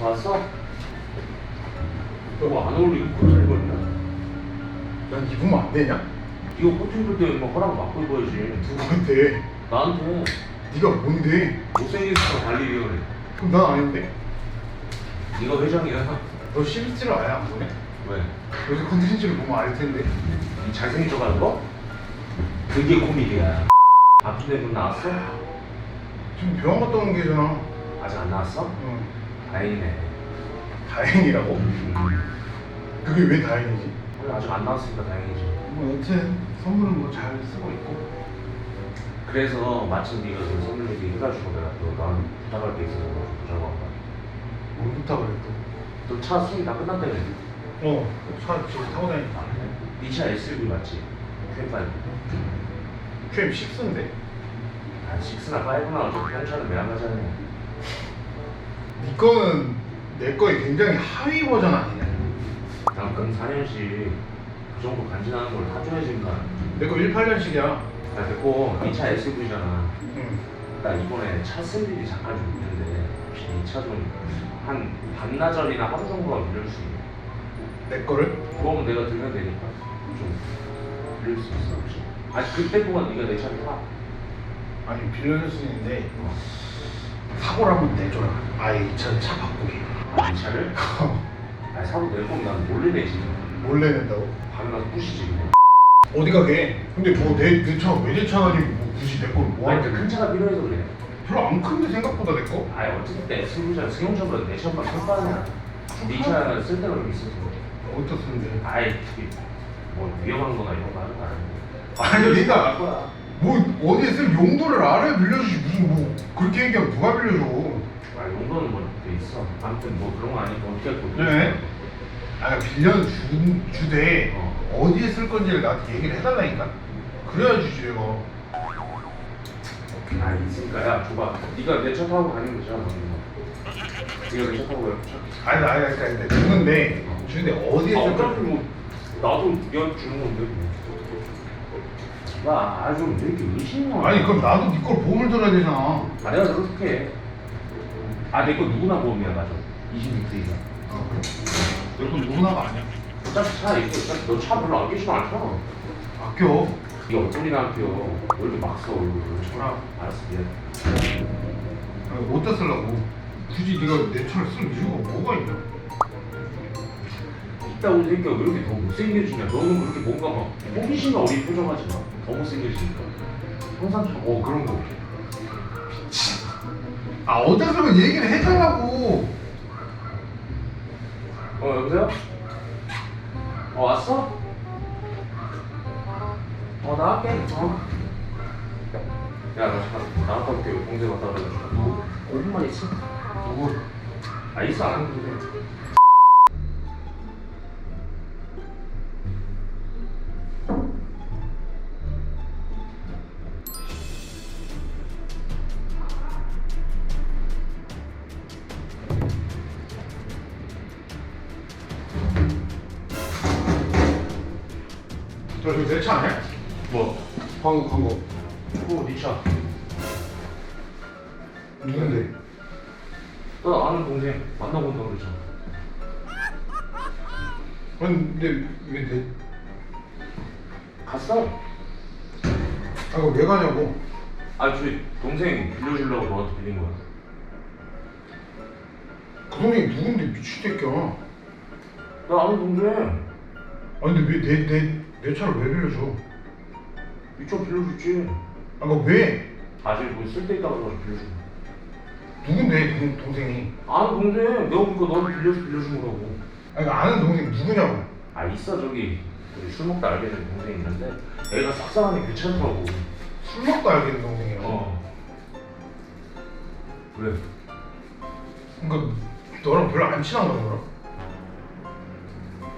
왔어? 너안 어울리고 코트 입었냐? 난 입으면 안 되냐? 이거 코트 입을 때 뭐 허락 받고 입어야지 누구한테? 나한테 네가 뭔데? 못생겼어 관리 위원회 그럼 난 아닌데? 네가 회장이야 너 CBC를 아예 안 보냐? 왜? 요새 컨텐츠를 보면 알 텐데 이 하는 거? 그게 코미디야 아픈 애분 나왔어? 지금 병원 갔다 온 게잖아 아직 안 나왔어? 응 다행이네. 다행이라고? 그게 왜 다행이지? 원래 아직 안 나왔으니까 다행이지. 뭐 여튼 선물은 뭐 잘 쓰고 있고. 그래서 마침 네가 그 선물 얘기 해가지고 내가 또 나한테 부탁할 게 있어서 보자고 한 거야 뭘 부탁을 했고 너차 수리 다 끝났다며? 어, 차 지금 타고 다니니까. 니차 SUV 맞지? Q5 QM6인데. 아 6나 5나 어차피 편차는 매한 가잖아 네 거는 내 거에 굉장히 하위 버전 아니냐? 난 그럼 4년씩 그 정도 간지나는 걸 타줘야지 인가 내거 18년식이야 야 됐고 니차 SUV잖아 응 나 이번에 차 쓸 일이 잠깐 좀 있는데 혹시 이 차 좀 한 반나절이나 하루 정도만 빌려줄 수 있냐? 내 거를? 그거면 내가 들면 되니까 좀 빌릴 수 있어 혹시? 아니 그때 동안 네가 내 차를 타 아니 빌려줄 수 있는데 어. 사고를 한번 내줘라 아예 이 차를 차 바꾸게 아, 이 차를? 아니 사고 낼 거면 난 몰래 내지 몰래 낸다고? 밤에 가서 부시지 그냥 어디 가게? 근데 뭐내내차왜내차 아니고 뭐 굳이 내 거를 뭐 아니 하는 큰 차가 필요해서 그래 별로 안 큰데 생각보다 내 거? 아니 어쨌든 SUV잖아 승용차보다 내 클거 아니야 네 차는 쓸 데가 좀 있어서 어디다 쓰는데? 아이 그게 뭐 위험한 거나 이런 거 하는 거 아니고 아니 할 거야 뭐 어디에 쓸 용도를 알아야 빌려주지 무슨 뭐 그렇게 얘기하면 누가 빌려줘? 아 용도는 뭐돼 있어. 아무튼 뭐 그런 거 아니까 어떻게 네. 아 빌려주, 주되 어. 어디에 쓸 건지를 나한테 얘기를 해달라니까? 그래야 주지 내가 아 있으니까 야 줘봐. 네가 내 차 타고 가는 거잖아 네가 내 차 타고 가는 차 아니 아니 아니 아니 주는데. 주는데 어디에 아, 쓸 어차피 건지. 뭐 나도 네가 주는 건데 뭐. 나좀 왜 이렇게 의심만 아니 그럼 나도 네 걸 보험을 들어야 되잖아. 아 내가 그렇게 해. 아 내 거 누구나 보험이야 맞아. 26세 이상. 아 그래? 내건 누구나가 아니야. 어차피 차 있고 어차피 너차 별로 안 끼지도 않잖아 아껴. 이게 안 껴. 왜 이렇게 막써 줘라. 알았어 미안. 아니, 어디다 쓰려고. 굳이 네가 내 차를 쓸 이유가 뭐가 있냐 있다고 생겨 왜 이렇게 더 못생겨지냐? 너는 그렇게 뭔가 막 호기심이 어린 표정하지 마더 못생겨지니까. 항상 좀, 어 그런 거 아. 어디다 쓰면 얘기를 해달라고. 어 여보세요? 어 왔어? 어 나갈게. 어. 야너 잠깐 나갔다 올게 공대 갔다 너 5분만 있어? 누구? 아 있어 안 해도 돼 저 이거 내차 아니야? 뭐? 광고 광고 어, 니차 누군데? 너 아는 동생 만나고 온다고 그러잖아 아니 근데 왜 내? 갔어? 아 이거 왜 가냐고 아 저희 동생 빌려주려고 너한테 빌린 거야 그 동생이 누군데 미친 새끼야 나 아는 동생 아니 근데 왜 내 내 내 차를 왜 빌려줘? 니차 빌려줬지. 아 그거 왜? 아직 뭐 쓸데있다고 해서 빌려준 거야. 누군데 동, 동생이? 아는 동생. 내가 보니까 너한테 빌려서 빌려준 거라고. 아니 그 아는 동생 누구냐고. 아 있어 저기. 우리 술 먹다 알게 된 동생이 있는데 애가 싹싹하니 귀찮더라고. 술 먹고 알게 된 동생이야? 어. 왜? 그러니까 너랑 별로 안 친한 거야 너랑?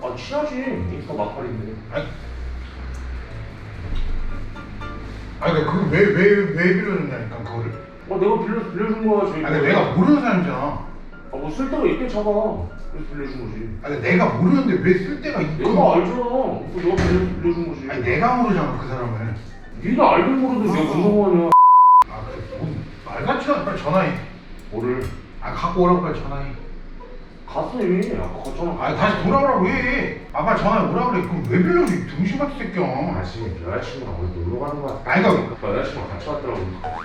아 친하지. 인스타 마팔인데. 아니 아니 그러니까 그거 왜왜 왜 빌려줬냐니까 그거를. 어 내가 빌려, 빌려준 거야 저희 아니 내가 모르는 사람이잖아. 아뭐 쓸데가 차가. 그래서 빌려준 거지. 아니 내가 모르는데 왜 쓸 데가 있고. 내가 알잖아. 그 내가 빌려, 빌려준 거지. 아니 내가 모르잖아 그 사람을. 네가 알긴 모르도 내가 무슨 상관이야. 아 그래. 뭔 말 같지도 않아 빨리 전화해 뭐를? 아 갖고 오라고 빨리 전화해 갔어 이미 아까 걷잖아 아 다시 돌아오라고 해. 아 빨리 전화해 오라 그래. 그럼 왜 빌려줘 이 등신 같은 새끼야. 다시 여자친구랑 어디 놀러 가는 거야 아니, 그러니까- 여자친구랑 같이 왔더라고 아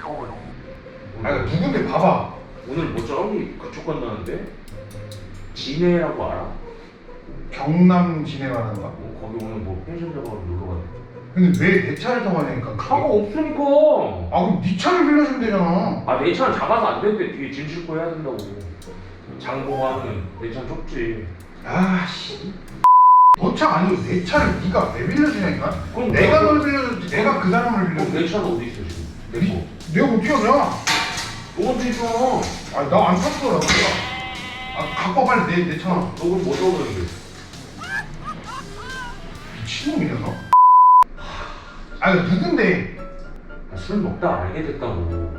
그러니까 누군데 봐봐. 오늘 뭐 저기 그쪽 간다는데? 진해라고 알아? 경남 진해 말하는 거야. 어, 거기 오늘 뭐 펜션 잡아서 놀러 가는 근데 왜 내 차를 타고 가냐니까. 차가 없으니까 아 그럼 네 차를 빌려주면 되잖아. 아내 차는 작아서 안 되는데 뒤에 짐 싣고 해야 된다고 장보고하는 내 차는 좁지 아씨. 너차 아니고 내 차를 네가 왜 빌려주냐니까. 그럼 내가 널 빌려줬지. 내가 그 사람을 그럼 빌려줘. 내 차는 어디 있어 지금? 내 거. 네, 내가 어떻게 하냐? 너가 뒤져 아니 나안 탔어 나 몰라. 아 갖고 와 빨리 내 내 차. 너 그럼 뭐 떠오르는데? 미친놈이냐 너? 아니 누군데? 아, 술 먹다 알게 됐다고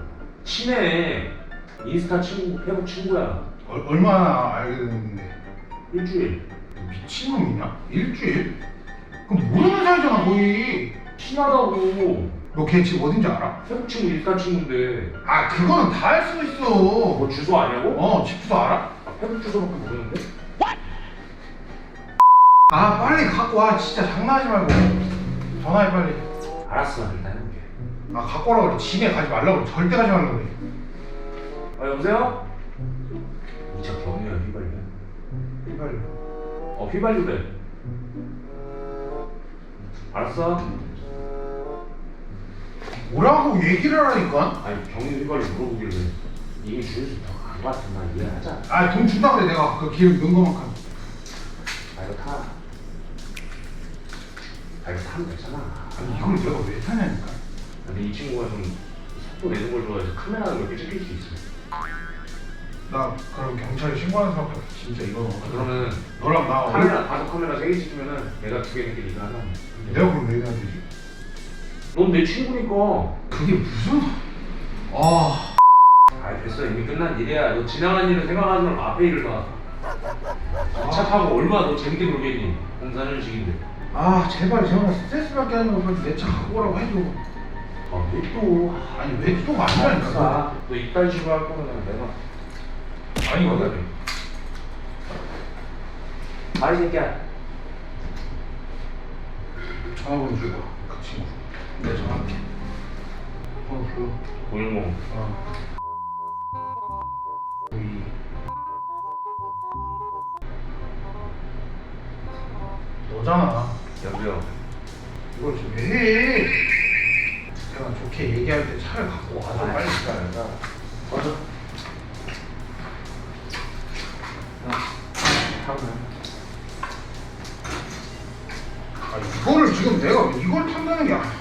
친해 인스타 친구 페북 친구야 얼, 얼마나 알게 됐는데? 일주일 미친놈이냐? 일주일? 그럼 모르는 사이잖아 거의. 친하다고 너 걔 집 어딘지 알아? 페북 친구 인스타 친구인데 아 그거는 다 알 수도 있어. 뭐 주소 아냐고? 어 집도 알아? 아, 페북 주소밖에 모르는데? 아 빨리 갖고 와 진짜 장난하지 말고 전화해 빨리. 알았어 일단 해볼게 아 갖고 오라고 그래. 집에 가지 말라고 그래. 절대 가지 말라고 그래. 아 여보세요? 빨리. 어 휘발유래 알았어 뭐라고 얘기를 하라니까? 아니 경유 휘발유 물어보길래 이미 주유소 더간 거 같은 말 이해하자 아 돈 준다 그래 내가 그 기름 넣은 거만큼. 아 이거 타 아, 이거 타면 되잖아 아니 이걸 내가 왜 타냐니까. 근데 이 친구가 좀 속도 내는 걸 좋아해서 카메라가 몇개 찍힐 수 있어. 나 그럼 경찰에 신고하는 사람 같아. 진짜 이거. 그러면 너랑 나 카메라 다섯 카메라 세개 찍으면은 내가 두 개, 네개 네가 하나. 내가 그럼 왜 해야 되지? 넌내 친구니까. 그게 무슨? 아. 아 됐어 이미 끝난 일이야. 너 지나간 일을 생각하지 말고 앞에 일을 봐. 차 타고 얼마나 너 재밌게 놀겠니? 04년식인데. 아 제발 제발 스트레스 받게 하는 거 빨리 내차 갖고 오라고 해줘. 아 왜 또? 아니 왜 또가 아니라니까. 아, 너 이딴 식으로 할 거면 내가. 아니 이거 아이 새끼야. 전화번호 줘봐. 그 친구. 내가 전화할게. 번호 줘. 510. 어. 이 너잖아. 여보세요. 이걸 좀왜 해? 내가 좋게 얘기할 때 차를 갖고 와줘 빨리. 기다려. 맞아. 하면. 아 이거를 지금 내가 이걸 판단하는 게 아니야.